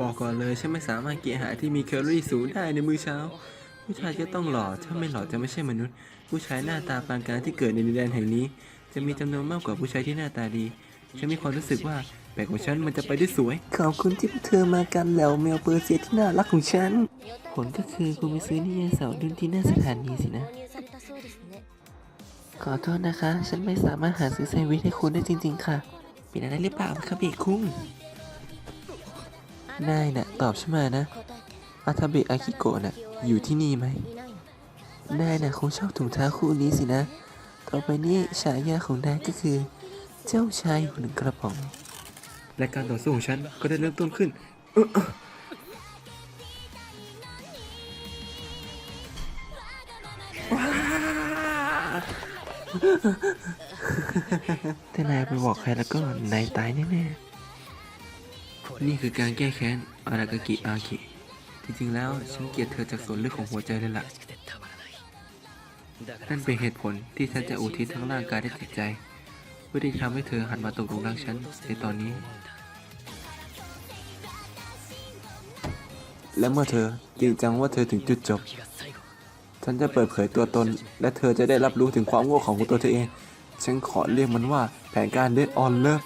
บอกก่อนเลยฉันไม่สามารถกินอาหารที่มีแคลอรี่สูงได้ในมื้อเช้า ผู้ชายจะต้องหล่อถ้าไม่หล่อจะไม่ใช่มนุษย์ ผู้ชายหน้าตาปานกลางที่เกิดในดินแดนแห่งนี้ จะมีจำนวนมากกว่าผู้ชายที่หน้าตาดีฉันมีความรู้สึกว่าแบกของฉันมันจะไปได้สวย ขอบคุณที่พวเธอมากันแล้วแมวเปอร์เซียที่น่ารักของฉัน ผลก็คือคุณไปซื้อนิยายสาวดุนที่หน้าสถานีสินะ ขอโทษนะคะ ฉันไม่สามารถหาซื้อแซนด์วิชให้คุณได้จริง ๆ ค่ะ เป็นอะไรหรือเปล่าครับเบกคุ้ง นายนะ่ะตอบฉันมานะอาทาเบะอากิโกะน่ะอยู่ที่นี่ไหมนายนะ่ะคงชอบถุงเท้าคู่นี้สินะ ต่อไปนี้ฉายาของนายก็คือ เจ้าชายหนึ่งกระป๋อง และการต่อสู้ของฉันก็ได้เริ่มต้นขึ้นแต่นายไปบอกใครแล้วก็นายตายแน่ๆ นี่คือการแก้แค้นอารากากิอาคิ จริงๆแล้วฉันเกลียดเธอจากส่วนลึกของหัวใจเลยล่ะ นั่นเป็นเหตุผลที่ฉันจะอุทิศทั้งร่างกายและจิตใจ เพื่อที่ทำให้เธอหันมาตกหลุมรักฉันในตอนนี้ และเมื่อเธอจริงจังว่าเธอถึงจุดจบ ฉันจะเปิดเผยตัวตน และเธอจะได้รับรู้ถึงความโง่ของตัวเธอเอง ฉันขอเรียกมันว่าแผนการเด d ออนเลิฟ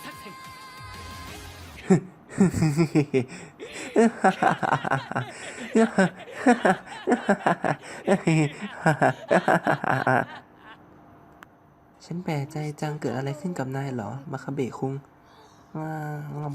ฉันแปลกใจจังเกิดอะไรขึ้นกับนายเหรอ มาคาเบะคุงอ้างม